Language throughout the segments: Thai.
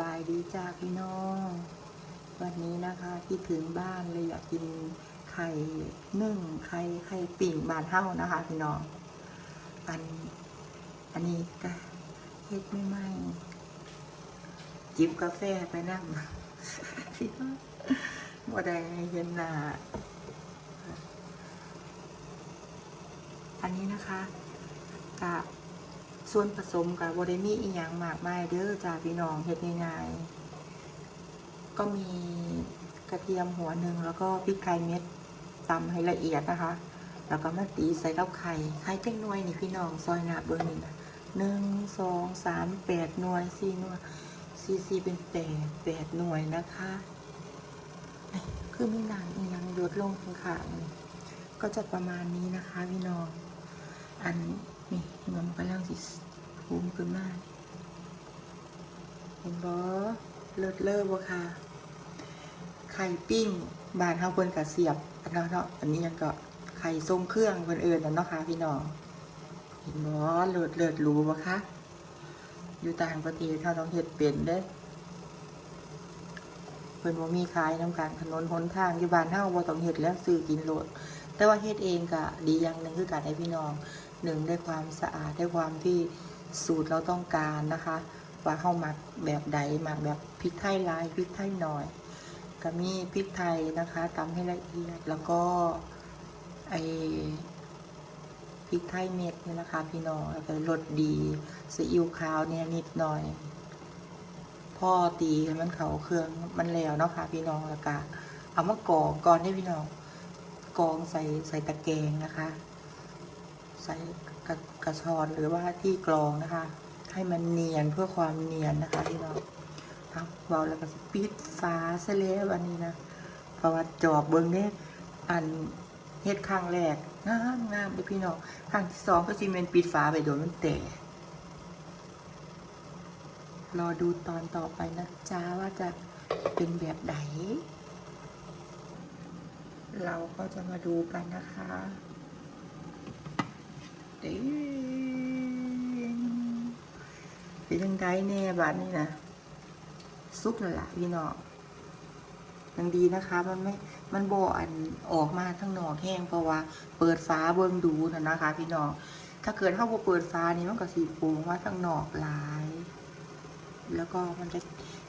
บายดีจ้าพี่น้อง วันนี้นะคะคิดถึงบ้านเลยอยากกินไข่นึ่งไข่ไข่ปิ่งบานเท่านะคะ พี่น้อง อัน อันนี้ก็เฮ็ดไม่ไหมจิบกาแฟไปนั่งพี่น้องบ่ได้เย็นหนาอันนี้นะคะกับ ส่วนผสมกับบไดมีอีหยังมากมายเด้อจ้าพี่น้องเฮ็ดง่ายๆก็มีกระเทียมหัวหนึ่งแล้วก็พริกไทยเม็ดตำให้ละเอียดนะคะ แล้วก็มาตีใส่กับไข่ไข่เจ้งหน่วยนี่พี่น้องซอยหนาเบอร์หนึ่งหนึ่งสองสามแปดหน่วยสี่หน่วยสี่สี่เป็นแปดแปดหน่วยนะคะคือมีหนังอีหยังหยดลงข้างๆก็จะประมาณนี้นะคะพี่น้องอัน นี่เงินกำลังสิภูมิขึ้นมาเห็นบอเลิศเลิศบ่ค่ะ ไข่ปิ้ง บานเฮาเพิ่นกะเสียบ อันนั้นเนาะ อันนี้ยังก็ไข่ทรงเครื่องเพิ่นเอิ้นนั่นเนาะค่ะพี่น้อง เห็นบ่เลิศเลิศรู้บ่คะอยู่ต่างประเทศเฮาต้องเฮ็ดเป็นเด้เพิ่นบ่มีขายน้ำการถนนหนทางอยู่บ้านเฮาบ่ต้องเฮ็ดแล้วซื้อกินโลด แต่ว่าเฮ็ดเองก็ดีอย่างหนึ่งคือการให้พี่น้องหนึ่งได้ความสะอาดได้ความที่สูตรเราต้องการนะคะว่าเฮาหมักแบบใดหมักแบบพริกไทยลายพริกไทยน้อยก็มีพริกไทยนะคะตำให้ละเอียดแล้วก็ไอพริกไทยเม็ดนี่นะคะพี่น้องแล้วก็รสดีซีอิ๊วขาวเนี่ยนิดหน่อยพ่อตีมันเขาเครื่องมันแล้วเนาะค่ะพี่น้องแล้วก็เอามากรองก่อนให้พี่น้อง กรองใส่ใส่ตะแกรงนะคะ ใส่กระกระชอนหรือว่าที่กรองนะคะ ให้มันเนียนเพื่อความเนียนนะคะพี่น้องเอาเบาแล้วก็ปิดฟ้าซะแล้ววันนี้นะเพราะว่าจอบเบิ้งเนี่ยอันเฮ็ดครั้งแรกงามงามเลยพี่น้องครั้งที่สองก็ซีเมนปิดฟ้าไปโดนมันแตกรอดูตอนต่อไปนะจ้าว่าจะเป็นแบบไหน เราก็จะมาดูกันนะคะเด้งเป็นยังไงแน่บัดนี้นะซุกแล้วล่ะพี่น้องยังดีนะคะ มันไม่ มันโบอันออกมาทั้งหนอกแห้งเพราะว่า เปิดฟ้าเบิ่งดูนะนะคะ พี่น้อง ถ้าเกิดเข้าบ่เปิดฟ้านี่มันก็สีโป่งว่าทั้งหนอกหลาย แล้วก็มันจะ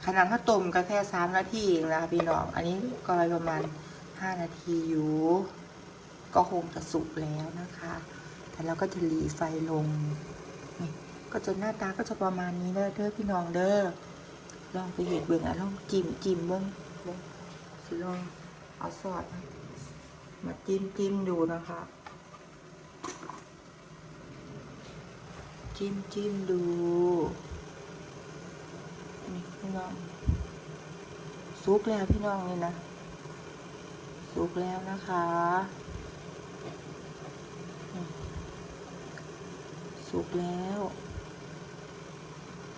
ขนาดถ้าต้มก็แค่สามนาทีเองนะคะพี่น้อง อันนี้ก็ประมาณ ห้านาทีอยู่ ก็คงจะสุกแล้วนะคะ แต่เราก็จะหลีไฟลง นี่ ก็จะหน้าตาก็จะประมาณนี้เด้อเด้อพี่น้องเด้อ ลองไปเห็ดเบิ่งอะลองจิ้มจิ้มเบิ่งเบิ่งสิลองเอาซอสมาจิ้มจิ้มดูนะคะ จิ้มจิ้มดู นี่พี่น้องสุกแล้วพี่น้องนี่นะ สุกแล้วนะคะ สุกแล้ว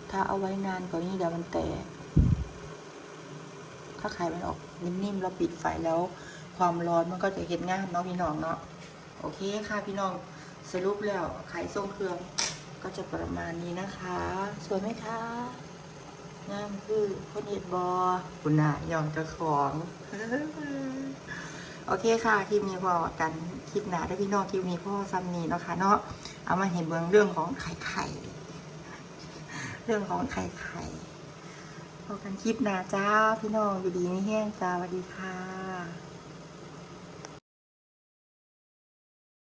ถ้าเอาไว้นานกว่านี้เดี๋ยวมันแตก ถ้าไข่มันออกนิ่มๆเราปิดไฟแล้ว ความร้อนมันก็จะเห็นง่ายเนาะพี่น้องเนาะ โอเคค่ะพี่น้อง สรุปแล้วไข่ทรงเครื่องก็จะประมาณนี้นะคะ สวยไหมคะงามคือคนเห็ดบอคุณน่ะยอมเจะของ โอเคค่ะ คลิปนี้พอกัน คลิปหนาได้พี่น้องคลิปนี้พ่อซัมนีเนาะค่ะเนาะ เอามาเห็นเบื้องเรื่องของไข่ไข่ เรื่องของไข่ไข่พอกันคลิปหนาจ้าพี่น้องอยู่ดีไม่แห้งจ้าสวัสดีค่ะ